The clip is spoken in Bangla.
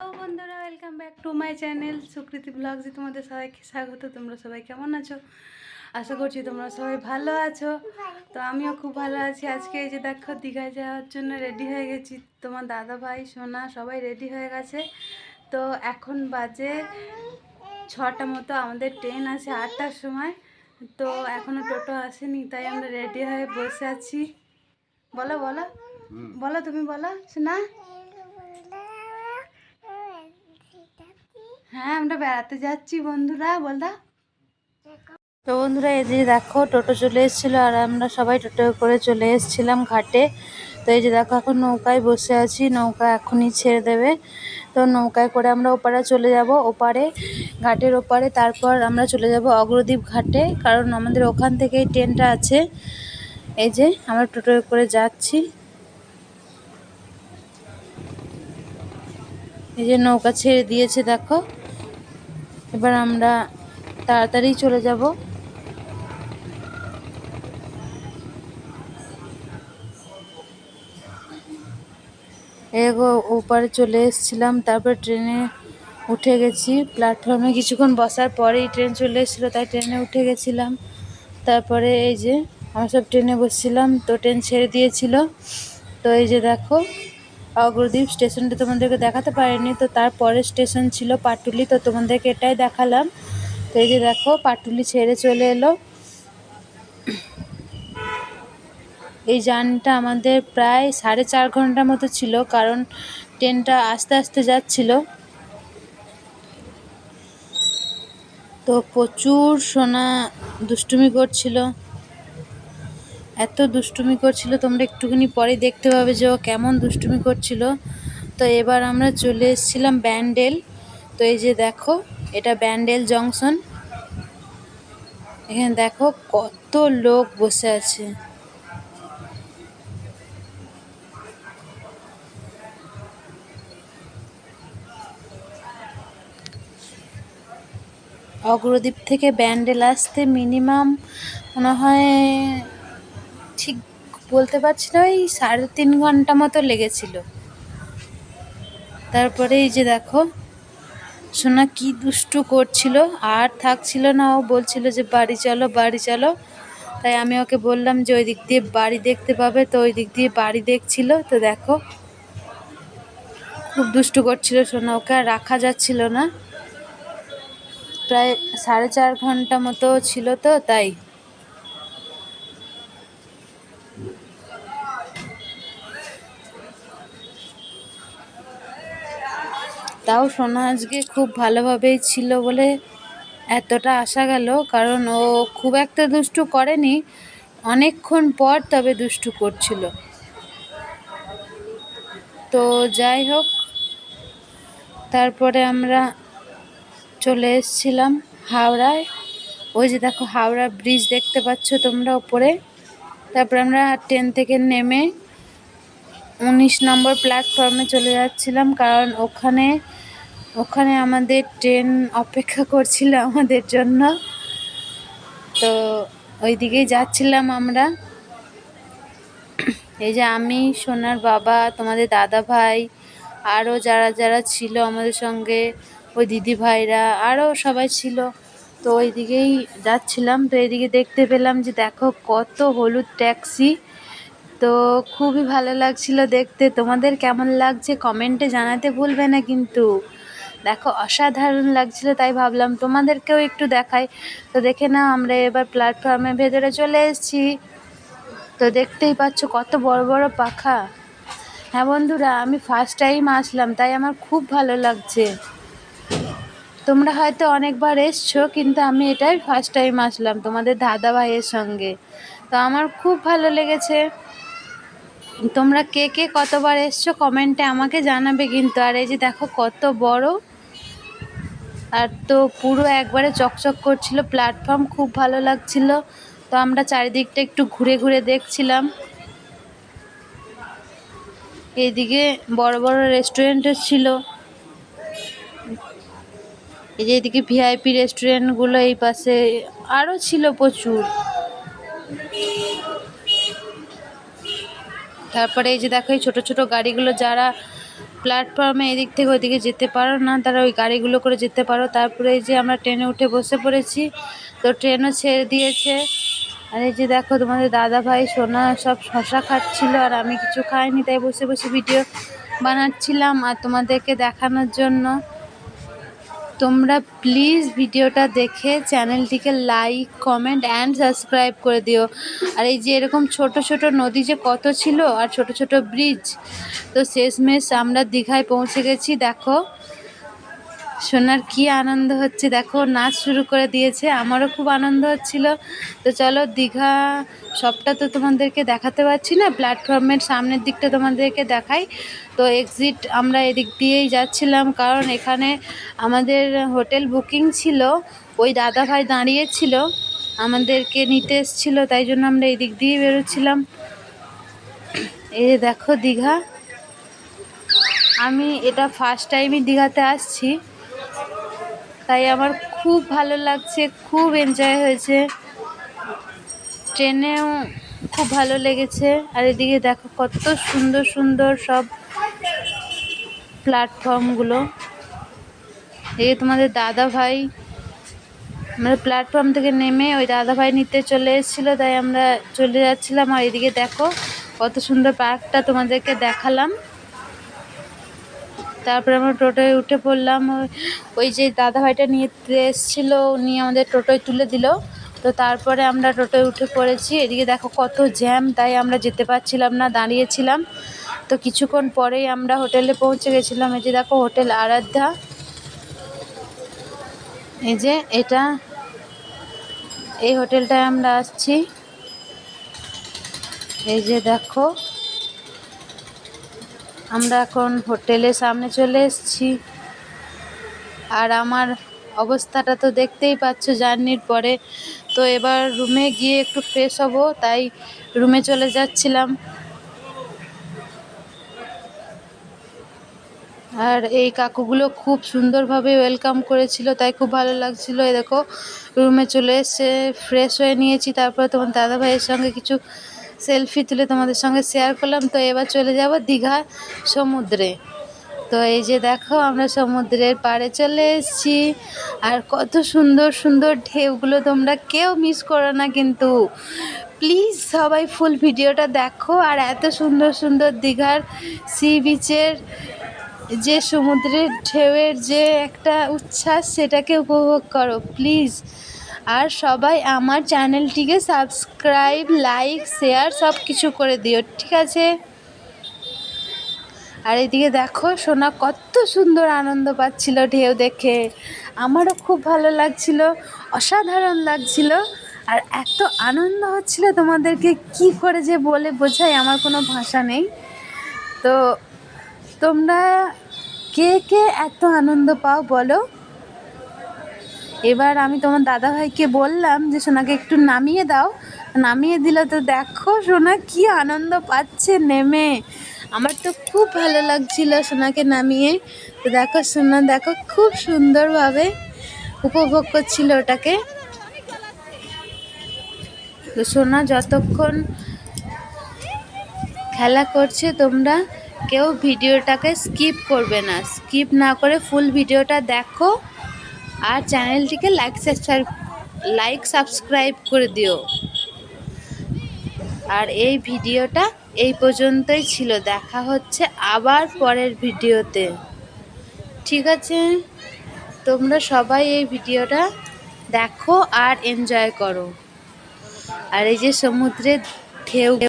হ্যালো বন্ধুরা welcome back to my channel Sukriti ব্লগসে তোমাদের সবাইকে স্বাগত। তোমরা সবাই কেমন আছো? আশা করছি তোমরা সবাই ভালো আছো। তো আমিও খুব ভালো আছি। আজকে এই যে দেখো দীঘায় যাওয়ার জন্য রেডি হয়ে গেছি। তোমার দাদা ভাই সোনা সবাই রেডি হয়ে গেছে। তো এখন বাজে ছটা মতো আমাদের ট্রেন আছে আটটার সময়। তো এখনও টোটো আসেনি তাই আমরা রেডি হয়ে বসে আছি। বলো বলো। বলো তুমি বলো। শোনা হ্যাঁ আমরা বেড়াতে যাচ্ছি বন্ধুরা, বল দাও তো বন্ধুরা, এই যে দেখো, টোটো চলে এসেছিল আর আমরা সবাই টোটো করে চলে এসেছিলাম ঘাটে। তো এই যে দেখো, এখন নৌকায় বসে আছি, নৌকা এখনই ছেড়ে দেবে। তো নৌকায় করে আমরা ওপারে চলে যাব, ওপারে, ঘাটের ওপারে। তারপর আমরা চলে যাব অগ্রদ্বীপ ঘাটে, কারণ আমাদের ওখান থেকেই ট্রেনটা আছে। এই যে আমরা টোটো করে যাচ্ছি। এই যে নৌকা ছেড়ে দিয়েছে, দেখো। এবার আমরা তাড়াতাড়ি চলে যাব। ওপারে চলে এসেছিলাম, তারপর ট্রেনে উঠে গেছি। প্ল্যাটফর্মে কিছুক্ষণ বসার পরেই ট্রেন চলে এসেছিল, তাই ট্রেনে উঠে গেছিলাম। তারপরে এই যে, আমরা সব ট্রেনে বসছিলাম, তো ট্রেন ছেড়ে দিয়েছিল। তো এই যে দেখো অগ্রদ্বীপ স্টেশনটা তোমাদেরকে দেখাতে পারিনি, তো তারপরে স্টেশন ছিল পাটুলি, তো তোমাদেরকে এটাই দেখালাম। তো এই যে দেখো, পাটুলি ছেড়ে চলে এলো। এই যানটা আমাদের প্রায় সাড়ে চার ঘণ্টার মতো ছিল, কারণ ট্রেনটা আস্তে আস্তে যাচ্ছিল। তো প্রচুর সোনা দুষ্টুমি করছিল। এত দুষ্টুমি করছিল, তোমরা একটুখানি পরে দেখতে পাবে যে ও কেমন দুষ্টুমি করছিল। তো এবার আমরা চলে এসেছিলাম ব্যান্ডেল। তো এই যে দেখো, এটা ব্যান্ডেল জংশন। এখানে দেখো কত লোক বসে আছে। অগ্রদ্বীপ থেকে ব্যান্ডেল আসতে মিনিমাম মনে হয় ঠিক বলতে পারছি না, ওই সাড়ে তিন ঘণ্টা মতো লেগেছিল। তারপরে এই যে দেখো, সোনা কি দুষ্টু করছিল, আর থাকছিল না, ও বলছিল যে, বাড়ি চলো বাড়ি চলো। তাই আমি ওকে বললাম যে ওই দিক দিয়ে বাড়ি দেখতে পাবে। তো ওই দিক দিয়ে বাড়ি দেখছিল, তো দেখো, খুব দুষ্টু করছিল সোনা ওকে, আর রাখা যাচ্ছিল না। প্রায় সাড়ে চার ঘণ্টা মতো ছিল তো, তাই। তাও সোনা আজকে খুব ভালোভাবেই ছিল বলে এতটা আসা গেল, কারণ ও খুব একটা দুষ্টু করেনি। অনেকক্ষণ পর তবে দুষ্টু করছিল। তো যাই হোক, তারপরে আমরা চলে এসেছিলাম হাওড়ায়। ওই যে দেখো হাওড়া ব্রিজ দেখতে পাচ্ছ তোমরা ওপরে তারপরে আমরা ট্রেন থেকে নেমে উনিশ নম্বর প্ল্যাটফর্মে চলে যাচ্ছিলাম, কারণ ওখানে ওখানে আমাদের ট্রেন অপেক্ষা করছিল আমাদের জন্য। তো ওই দিকেই যাচ্ছিলাম আমরা। এই যে আমি, সোনার বাবা, তোমাদের দাদা ভাই, আরও যারা যারা ছিল আমাদের সঙ্গে, ওই দিদি ভাইরা, আরও সবাই ছিল। তো ওই দিকেই যাচ্ছিলাম, তো এইদিকে দেখতে পেলাম যে দেখো কত হলুদ ট্যাক্সি তো খুবই ভালো লাগছিল দেখতে। তোমাদের কেমন লাগছে কমেন্টে জানাতে ভুলবে না কিন্তু। দেখো, অসাধারণ লাগছিল, তাই ভাবলাম তোমাদেরকেও একটু দেখাই। তো দেখে নাও, আমরা এবার প্ল্যাটফর্মের ভেতরে চলে এসেছি। তো দেখতেই পাচ্ছ কত বড় বড় পাখা। হ্যাঁ বন্ধুরা, আমি ফার্স্ট টাইম আসলাম, তাই আমার খুব ভালো লাগছে। তোমরা হয়তো অনেকবার এসছো, কিন্তু আমি এটাই ফার্স্ট টাইম আসলাম তোমাদের দাদা ভাইয়ের সঙ্গে। তো আমার খুব ভালো লেগেছে। তোমরা কে কে কতবার এসছো কমেন্টে আমাকে জানাবে কিন্তু। আর এই যে দেখো কত বড়। আর তো পুরো একবারে চকচক করছিল প্ল্যাটফর্ম খুব ভালো লাগছিল। তো আমরা চারিদিকটা একটু ঘুরে ঘুরে দেখছিলাম। এইদিকে বড় বড় রেস্টুরেন্টও ছিল। এই যে এদিকে ভিআইপি রেস্টুরেন্টগুলো এই পাশে আরও ছিল প্রচুর। তারপরে এই যে দেখো, এই ছোটো ছোটো গাড়িগুলো যারা প্ল্যাটফর্মে এদিক থেকে ওইদিকে যেতে পারো না, তারা ওই গাড়িগুলো করে যেতে পারো। তারপরে এই যে আমরা ট্রেনে উঠে বসে পড়েছি, তো ট্রেনও ছেড়ে দিয়েছে। আর এই যে দেখো, তোমাদের দাদা ভাই, সোনা সব শশা খাচ্ছিল, আর আমি কিছু খাইনি, তাই বসে বসে ভিডিও বানাচ্ছিলাম আর তোমাদেরকে দেখানোর জন্য। তোমরা প্লিজ ভিডিওটা দেখে চ্যানেলটিকে লাইক কমেন্ট অ্যান্ড সাবস্ক্রাইব করে দিও। আর এই যে এরকম ছোট ছোট নদী যে কত ছিল আর ছোট ছোট ব্রিজ তো শেষমেশ আমরা দীঘায় পৌঁছে গেছি, দেখো। সোনার কি আনন্দ হচ্ছে? দেখো, নাচ শুরু করে দিয়েছে। আমারও খুব আনন্দ হচ্ছিল। তো চলো, দীঘা সবটা তো তোমাদেরকে দেখাতে পারছি না। প্ল্যাটফর্মের সামনের দিকটা তোমাদেরকে দেখাই। তো এক্সিট আমরা এদিক দিয়েই যাচ্ছিলাম। কারণ এখানে আমাদের হোটেল বুকিং ছিল। ওই দাদা ভাই দাঁড়িয়েছিল। আমাদেরকে নিতে এসেছিল, তাই জন্য আমরা এদিক দিয়েই বেরোচ্ছিলাম। এই দেখো দীঘা। আমি এটা ফার্স্ট টাইমই দীঘাতে আসছি। তাই আমার খুব ভালো লাগছে, খুব এনজয় হয়েছে। ট্রেনেও খুব ভালো লেগেছে। আর এদিকে দেখো কত সুন্দর সুন্দর সব প্ল্যাটফর্মগুলো এই তোমাদের দাদা ভাই আমরা প্ল্যাটফর্ম থেকে নেমে ওই দাদা ভাই নিতে চলে এসেছিল, তাই আমরা চলে যাচ্ছিলাম। আর এদিকে দেখো কত সুন্দর পার্কটা তোমাদেরকে দেখালাম। তারপরে আমরা টোটোয় উঠে পড়লাম। ওই যে দাদা ভাইটা নিয়ে এসেছিল, উনি আমাদের টোটোয় তুলে দিল। তো তারপরে আমরা টোটোয় উঠে পড়েছি। এদিকে দেখো কত জ্যাম, তাই আমরা যেতে পারছিলাম না, দাঁড়িয়েছিলাম। তো কিছুক্ষণ পরেই আমরা হোটেলে পৌঁছে গেছিলাম। এই যে দেখো হোটেল আরাধ্যা। এই যে এটা, এই হোটেলটায় আমরা আসছি। এই যে দেখো আমরা এখন হোটেলের সামনে চলে এসেছি। আর আমার অবস্থাটা তো দেখতেই পাচ্ছ জার্নির পরে। তো এবার রুমে গিয়ে একটু ফ্রেশ হব, তাই রুমে চলে যাচ্ছিলাম। আর এই কাকুগুলো খুব সুন্দরভাবে ওয়েলকাম করেছিল, তাই খুব ভালো লাগছিল। এই দেখো রুমে চলে এসে ফ্রেশ হয়ে নিয়েছি। তারপর তোমার দাদা ভাইয়ের সঙ্গে কিছু সেলফি তুলে তোমাদের সঙ্গে শেয়ার করলাম। তো এবার চলে যাব দীঘা সমুদ্রে। তো এই যে দেখো, আমরা সমুদ্রের পাড়ে চলে এসেছি। আর কত সুন্দর সুন্দর ঢেউগুলো তোমরা কেউ মিস করো না কিন্তু। প্লিজ সবাই ফুল ভিডিওটা দেখো। আর এত সুন্দর সুন্দর দীঘার সি বিচের যে সমুদ্রের ঢেউয়ের যে একটা উচ্ছ্বাস, সেটাকে উপভোগ করো। প্লিজ আর সবাই আমার চ্যানেলটিকে সাবস্ক্রাইব, লাইক, শেয়ার সব কিছু করে দিও, ঠিক আছে? আর এদিকে দেখো, সোনা কত সুন্দর আনন্দ পাচ্ছিল ঢেউ দেখে। আমারও খুব ভালো লাগছিল, অসাধারণ লাগছিল। আর এত আনন্দ হচ্ছিল তোমাদেরকে, কি করে যে বলে বোঝাই আমার কোনো ভাষা নেই। তো তোমরা কে কে এত আনন্দ পাও বলো? এবার আমি তোমার দাদাভাইকে বললাম যে, সোনাকে একটু নামিয়ে দাও। নামিয়ে দিলে তো দেখো সোনা কি আনন্দ পাচ্ছে নেমে। আমার তো খুব ভালো লাগছিল সোনাকে নামিয়ে। তো দেখো সোনা, দেখো খুব সুন্দরভাবে উপভোগ করছিল ওটাকে। তো সোনা, যতক্ষণ খেলা করছে তোমরা, কেউ ভিডিওটাকে স্কিপ করবে না। স্কিপ না করে ফুল ভিডিওটা দেখো। আর চ্যানেলটিকে লাইক সাবস্ক্রাইব লাইক সাবস্ক্রাইব করে দিও। আর এই ভিডিওটা এই পর্যন্তই ছিল। দেখা হচ্ছে আবার পরের ভিডিওতে। ঠিক আছে? তোমরা সবাই এই ভিডিওটা দেখো আর এনজয় করো। আর এই যে সমুদ্রের ঢেউ